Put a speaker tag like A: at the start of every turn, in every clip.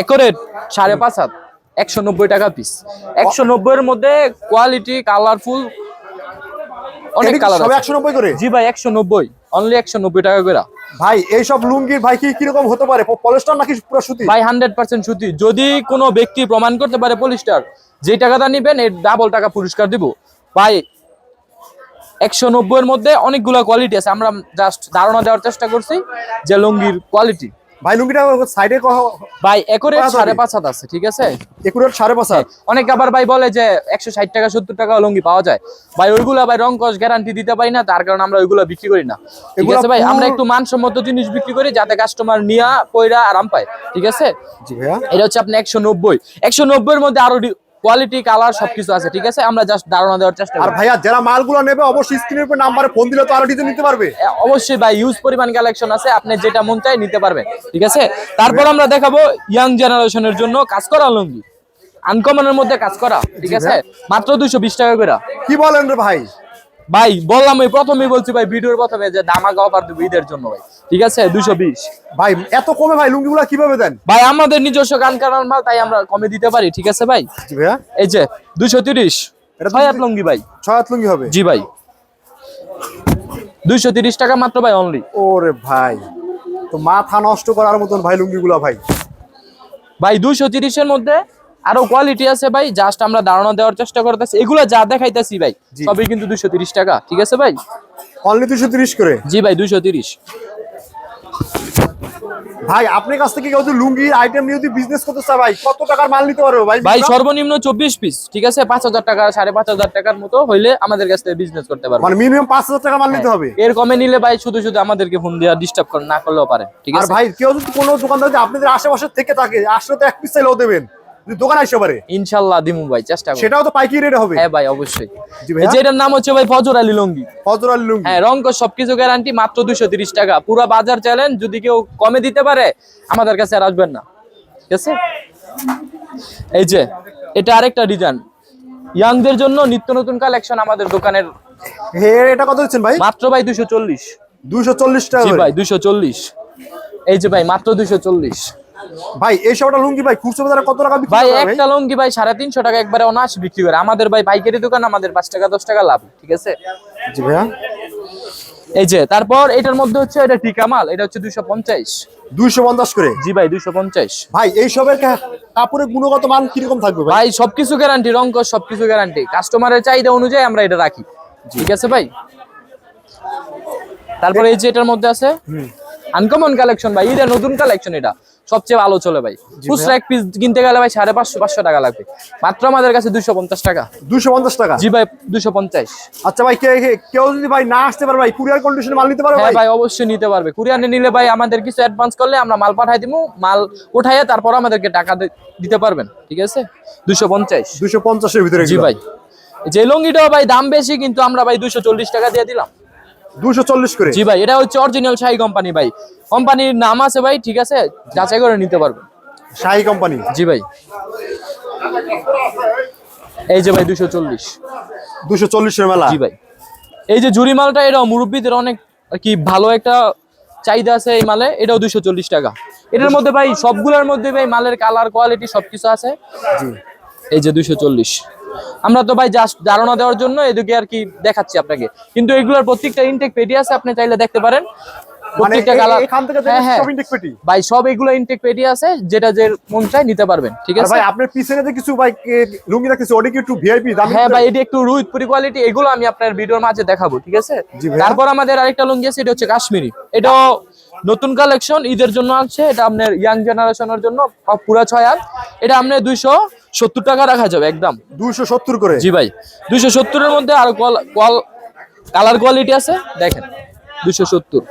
A: একরেট সাড়ে পাঁচ হাত একশো নব্বই টাকা পিস একশো নব্বই এর মধ্যে কোয়ালিটি কালারফুল অনেক কালার
B: একশো নব্বই করে?
A: জি ভাই একশো নব্বই অনলি একশো নব্বই টাকা করে।
B: ভাই এইসব লুঙ্গির ভাই কি কীরকম হতে পারে? পলেস্টার নাকি পুরো সুতি?
A: ভাই হান্ড্রেড পার্সেন্ট সুতি। যদি কোনো ব্যক্তি প্রমাণ করতে পারে পলিস্টার যে টাকাটা নিবেন এর ডাবল টাকা পুরস্কার দিব। ভাই একশো নব্বই এর মধ্যে অনেকগুলো কোয়ালিটি আছে। আমরা জাস্ট ধারণা দেওয়ার চেষ্টা করছি যে লুঙ্গির কোয়ালিটি
B: ভাই লুঙ্গিটা সাইডে
A: ভাই একরে সাড়ে? পাঁচ হাত আছে ঠিক আছে?
B: একরে সাড়ে পাঁচ হাত?
A: অনেক আবার ভাই বলে যে একশো ষাট টাকা সত্তর টাকা লুঙ্গি পাওয়া যায়। ভাই ওইগুলা ভাই রং কস গ্যারান্টি দিতে পারি না তার কারণে আমরা ওইগুলো বিক্রি করি না। ঠিক আছে ভাই? আমরা একটু মানসম্মত জিনিস বিক্রি করি যাতে কাস্টমার নিয়া পয়রা আরাম পায়। ঠিক আছে? এটা হচ্ছে আপনি একশো নব্বই। একশো নব্বই এর মধ্যে আরও কোয়ালিটি কালার সবকিছু আছে ঠিক আছে? আমরা জাস্ট ধারণা দেওয়ার চেষ্টা
B: আর ভাইয়া যারা মালগুলো নেবে অবশ্যই স্ক্রিনের উপর নাম্বারে ফোন দিলে তো আরও ডিজাইন নিতে পারবে।
A: অবশ্যই ভাই ইউজ পরিমাণ কালেকশন আছে আপনি যেটা মন চাই নিতে পারবে ঠিক আছে? তারপর আমরা দেখাবো ইয়াং জেনারেশনের জন্য কাজ করা লুঙ্গি। আনকমনের মধ্যে কাজ করা ঠিক আছে? মাত্র দুইশো বিশ টাকা করে।
B: কি বলেন রে ভাই?
A: ভাই বললাম ওই প্রথমেই বলছি ভাই ভিডিওর প্রথমে যে দামাকা অফার দেবো ঈদের জন্য ভাই ঠিক আছে? দুইশো বিশ।
B: ভাই এত কমে ভাই লুঙ্গিগুলো কীভাবে দেন?
A: ভাই আমাদের নিজস্ব গান কানার মাল তাই আমরা কমে দিতে পারি ঠিক আছে ভাই? এই যে দুইশো তিরিশ।
B: এটা
A: ছয় হাত লুঙ্গি ভাই।
B: ছয় হাত লুঙ্গি হবে?
A: জি ভাই। দুইশো তিরিশ টাকা মাত্র ভাই অনলি
B: ওরে ভাই তো মাথা নষ্ট করার মতন ভাই লুঙ্গিগুলো ভাই।
A: ভাই দুইশো তিরিশের মধ্যে আরও কোয়ালিটি আছে ভাই জাস্ট আমরা ধারণা দেওয়ার চেষ্টা করতেছি। এগুলো যা দেখাইতেছি ভাই সবই কিন্তু দুইশো তিরিশ টাকা ঠিক আছে ভাই?
B: অনলি দুশো তিরিশ করে?
A: জি ভাই দুইশো তিরিশ।
B: ভাই আপনার কাছ থেকে কেউ লুঙ্গির আইটেম নিয়ে যদি বিজনেস করতে চায় ভাই কত টাকার মাল নিতে পারবে ভাই?
A: ভাই সর্বনিম্ন চব্বিশ পিস ঠিক আছে? পাঁচ হাজার টাকা সাড়ে পাঁচ হাজার টাকার মতো হইলে আমাদের কাছ থেকে বিজনেস করতে পারবে।
B: মানে মিনিমাম পাঁচ হাজার টাকা মাল নিতে হবে?
A: এর কমে নিলে ভাই শুধু শুধু আমাদেরকে ফোন দিয়ে ডিস্টার্ব করে না করলেও পারে ঠিক
B: আর
A: আছে?
B: ভাই কেউ যদি কোনো দোকানদার যদি আপনাদের আশেপাশে থেকে থাকে আসলে তো এক পিস চাইলেও দেবেন। দোকান আসতে পারে
A: ইনশাল্লাহ দিমু ভাই চেষ্টা করব।
B: সেটাও তো পাইকারি রেটে হবে।
A: হ্যাঁ ভাই অবশ্যই।
B: জি ভাইয়া।
A: এই যে এটার নাম হচ্ছে ভাই ফজর আলী লঙ্গি।
B: ফজর আলী লুঙ্গি।
A: হ্যাঁ রং সবকিছু গ্যারান্টি মাত্র দুইশো তিরিশ টাকা। পুরো বাজার চ্যালেঞ্জ যদি কেউ কমে দিতে পারে আমাদের কাছে আর আসবেন না। ঠিক আছে? এই যে এটা আরেকটা ডিজাইন ইয়াংদের জন্য নিত্য নতুন কালেকশন আমাদের দোকানের।
B: হে এটা কত দিচ্ছেন ভাই?
A: মাত্র ভাই দুইশো চল্লিশ।
B: দুইশো চল্লিশ টাকা
A: জি ভাই দুইশো চল্লিশ। এই যে ভাই মাত্র দুইশো চল্লিশ।
B: ভাই এই সবটা লুঙ্গি ভাই খুচরো বাজারে কত টাকা বিক্রি
A: ভাই একটা লঙ্গি ভাই সাড়ে তিনশো টাকা একবারে অনাশ বিক্রি করে। আমাদের ভাই পাইকারি দোকান আমাদের পাঁচ টাকা দশ টাকা লাভ ঠিক আছে?
B: জি ভাইয়া।
A: এই যে তারপর এটার মধ্যে হচ্ছে এটা টিকা মাল এটা হচ্ছে দুইশো পঞ্চাশ।
B: দুইশো পঞ্চাশ করে?
A: জি ভাই দুইশো পঞ্চাশ।
B: ভাই এই সবের কাপড়ের গুণগত মান কীরকম থাকবে ভাই?
A: ভাই সবকিছু গ্যারান্টি রঙ্ক সবকিছু গ্যারান্টি কাস্টমারের চাহিদা অনুযায়ী আমরা এটা রাখি। ঠিক আছে ভাই? তারপরে এই যে এটার মধ্যে আছে আনকমন কালেকশন ভাই এটা নতুন কালেকশন এটা। সবচেয়ে ভালো চলে ভাই। খুচরা এক পিস কিনতে গেলে ভাই সাড়ে পাঁচশো পাঁচশো টাকা লাগবে। মাত্র আমাদের কাছে দুইশো পঞ্চাশ টাকা।
B: দুইশো পঞ্চাশ টাকা?
A: জি ভাই দুইশো পঞ্চাশ।
B: আচ্ছা ভাই কেউ যদি ভাই না আসতে পারে ভাই কুরিয়ার কন্ডিশনে মাল নিতে পারবে
A: হ্যাঁ
B: ভাই?
A: অবশ্যই নিতে পারবে। কুরিয়ানে নিলে ভাই আমাদের কিছু অ্যাডভান্স করলে আমরা মাল পাঠাই দিব মাল উঠাইয়া তারপর আমাদেরকে টাকা দিতে পারবেন। ঠিক আছে? দুশো পঞ্চাশ।
B: দুইশো পঞ্চাশের ভিতরে
A: জি ভাই। যে লুঙ্গিটাও ভাই দাম বেশি কিন্তু আমরা ভাই দুশো চল্লিশ টাকা দিয়ে দিলাম।
B: দুইশো চল্লিশ করে।
A: জি ভাই এটা হচ্ছে অরিজিনাল শাহী কোম্পানি ভাই। কোম্পানির নাম আছে ভাই ঠিক আছে? যাচাই করে নিতে পারবে
B: শাহি কোম্পানি
A: জি ভাই। এই যে ভাই দুশো চল্লিশ।
B: দুশো চল্লিশের মেলা।
A: জি ভাই। এই যে জুরি মালটা এটাও মুরব্বীদের অনেক কি ভালো একটা চাহিদা আছে এই মালে এটাও দুশো চল্লিশ টাকা। এটার মধ্যে ভাই সবগুলোর মধ্যে ভাই মালের কালার কোয়ালিটি সবকিছু আছে।
B: জি।
A: এই যে দুইশো চল্লিশ। আমরা তো ভাই জাস্ট ধারণা দেওয়ার জন্য এদিকে আর কি দেখাচ্ছি আপনাকে। কিন্তু এগুলোর প্রত্যেকটা ইনটেক পেটি আছে আপনি চাইলে দেখতে পারেন।
B: মানে
A: প্রত্যেকটা কালার
B: এখান থেকে
A: হ্যাঁ হ্যাঁ।
B: সব ইন্টেক পেটি
A: ভাই সব এগুলো ইনটেক পেটি আছে যেটা যে মন চায় নিতে পারবেন ঠিক আছে?
B: ভাই আপনার পিছনে যে কিছু ভাই কে- লুঙ্গি রাখতেছে ওটা কি একটু ভিআইপি দাম
A: হ্যাঁ ভাই এটি একটু রুইতপুরি কোয়ালিটি এগুলো আমি আপনার ভিডিওর মাঝে দেখাবো ঠিক আছে? তারপর আমাদের আরেকটা লুঙ্গি আছে এটা হচ্ছে কাশ্মীরি। এটাও নতুন কালেকশন ঈদের জন্য আছে এটা আপনার ইয়াং জেনারেশনের জন্য পুরা ছয় হাত। এটা আপনার দুইশো সত্তর টাকা রাখা যাবে একদম।
B: দুশো সত্তর করে?
A: জি ভাই দুশো সত্তরের মধ্যে আর কালার কোয়ালিটি আছে? দেখেন দুশো সত্তর।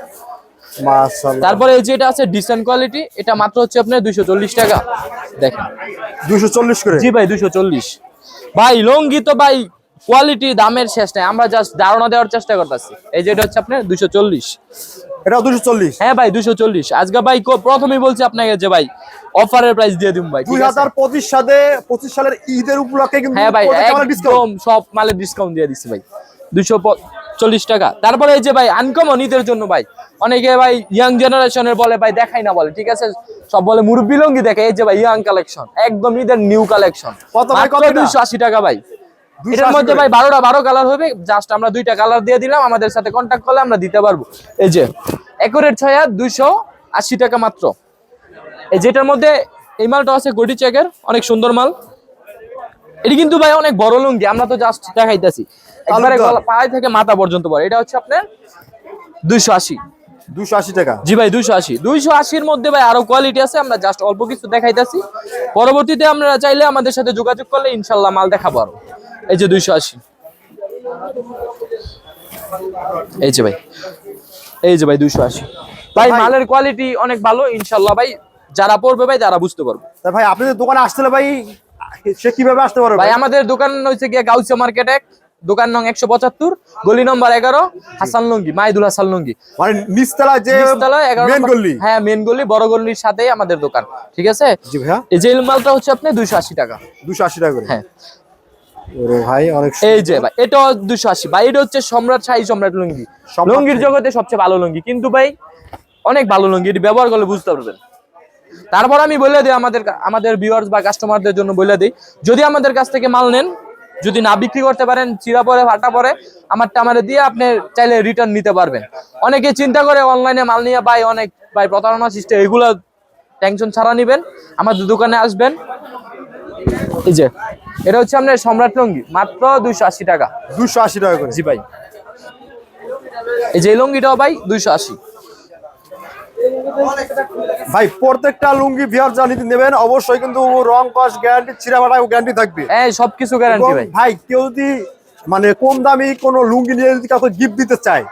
A: তারপরে এই যে এটা আছে ডিসেন্ট কোয়ালিটি এটা মাত্র হচ্ছে আপনার দুইশো চল্লিশ টাকা। দেখেন।
B: দুশো চল্লিশ করে?
A: জি ভাই দুশো চল্লিশ। ভাই লঙ্গি তো ভাই কোয়ালিটি দামের শেষ নাই। আমরা জাস্ট ধারণা দেওয়ার চেষ্টা করতেছি। এই যে এটা হচ্ছে আপনার দুইশো চল্লিশ।
B: এটাও দুশো চল্লিশ?
A: হ্যাঁ ভাই দুইশো চল্লিশ। আজকে ভাই প্রথমেই বলছি আপনাকে যে ভাই অফারের প্রাইস দিয়ে দিন ভাই
B: দুই হাজার পঁচিশ সালে পঁচিশ সালের ঈদের উপলক্ষে কিন্তু
A: হ্যাঁ ভাই। একদম সব ডিসকাউন্ট দিয়ে দিচ্ছি ভাই। দুইশো চল্লিশ টাকা। তারপরে এই যে ভাই আনকমন ঈদের জন্য ভাই অনেকে ভাই ইয়াং জেনারেশনের বলে ভাই দেখাই না বলে ঠিক আছে? সব বলে মুরব্বী লঙ্গি দেখে এই যে ভাই ইয়াং কালেকশন একদম ঈদের নিউ কালেকশন
B: কত ভাই, কত
A: দুইশো আশি টাকা ভাই।
B: 280
A: এটার মধ্যে ভাই বারোটা বারো কালার হবে। জাস্ট আমরা দুইটা কালার দিয়ে দিলাম আমাদের সাথে কন্ট্যাক্ট করলে আমরা দিতে পারব। এই যে একুরেট ছয়া দুইশো আশি টাকা মাত্র। এই যেটার মধ্যে এই মালটা আছে গডি চেকের অনেক সুন্দর মাল। এটি কিন্তু ভাই অনেক বড় লুঙ্গি আমরা তো জাস্ট দেখাইতেছি। একবারে পায়ে থেকে মাথা পর্যন্ত বড় এটা হচ্ছে আপনার দুইশো আশি।
B: দুশো আশি টাকা।
A: জি ভাই দুইশো আশি। দুইশো আশির মধ্যে ভাই আরও কোয়ালিটি আছে আমরা জাস্ট অল্প কিছু দেখাইতেছি। পরবর্তীতে আপনারা চাইলে আমাদের সাথে যোগাযোগ করলে ইনশাল্লাহ মাল দেখাবো আরও। এই যে দুইশো আশি। এই যে ভাই এই যে ভাই দুইশো আশি। ভাই মালের কোয়ালিটি অনেক ভালো ইনশাল্লাহ ভাই। যারা পড়বে ভাই তারা বুঝতে পারবে।
B: ভাই আপনাদের দোকানে আসতে ভাই সে কীভাবে আসতে পারবে?
A: ভাই আমাদের দোকান হচ্ছে গিয়ে গাউসিয়া মার্কেট এক। দোকান নং একশো পঁচাত্তর গলি নম্বর এগারো হাসান লুঙ্গি মাইদুল হাসান লুঙ্গি।
B: মানে নিচতলা যে
A: নিচতলায় এগারো
B: গল্লি
A: হ্যাঁ মেন গলি বড় গল্লির সাথেই আমাদের দোকান ঠিক আছে? এই যে মালটা হচ্ছে আপনি দুইশো আশি টাকা।
B: দুশো আশি টাকা করে।
A: হ্যাঁ।
B: ভাই অনেক
A: এই যে ভাই এটা দুশো আশি। ভাই এটা হচ্ছে সম্রাট শাহী সম্রাট লুঙ্গি। লুঙ্গির জগতে সবচেয়ে ভালো লুঙ্গি। কিন্তু ভাই অনেক ভালো লুঙ্গি এটি ব্যবহার করলে বুঝতে পারবেন। তারপর আমি বলে দিই আমাদের আমাদের ভিউয়ার্স বা কাস্টমারদের জন্য বলে দিই যদি আমাদের কাছ থেকে মাল নেন যদি না বিক্রি করতে পারেন চিরা পরে ফাটা পরে আমারে দিয়ে আপনি চাইলে রিটার্ন নিতে পারবেন। অনেকে চিন্তা করে অনলাইনে মাল নিয়ে ভাই অনেক ভাই প্রতারণা সিস্টেম এগুলো টেনশন ছাড়া নিবেন। আমাদের দোকানে আসবেন এই যে এটা হচ্ছে আপনার সম্রাট লুঙ্গি মাত্র দুইশো আশি টাকা।
B: দুশো আশি টাকা করে।
A: জি ভাই। এই যে লুঙ্গিটাও ভাই দুইশো আশি।
B: ভাই প্রত্যেকটা লুঙ্গি বিহার যা নেবেন অবশ্যই কিন্তু রং কস গ্যারান্টি ফাটা গ্যারান্টি থাকবে।
A: এই সবকিছু গ্যারান্টি ভাই।
B: ভাই কেউ যদি মানে কম দামি কোনো লুঙ্গি নিয়ে যদি কাউকে গিফট দিতে চায়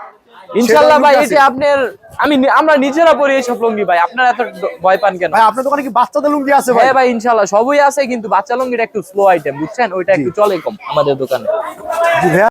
A: ইনশাল্লাহ
B: সেটা
A: ভাই এটা। আপনার আমি আমরা নিজেরা পরি এই সব লুঙ্গি ভাই আপনার এত ভয় পান কেন?
B: ভাই আপনার দোকানে কি বাচ্চাদের লুঙ্গি আছে ভাই?
A: হ্যাঁ ভাই ইনশাআল্লাহ সবই আছে কিন্তু বাচ্চা লুঙ্গিটা একটু স্লো আইটেম বুঝছেন? ওইটা একটু চলে কম আমাদের দোকানে।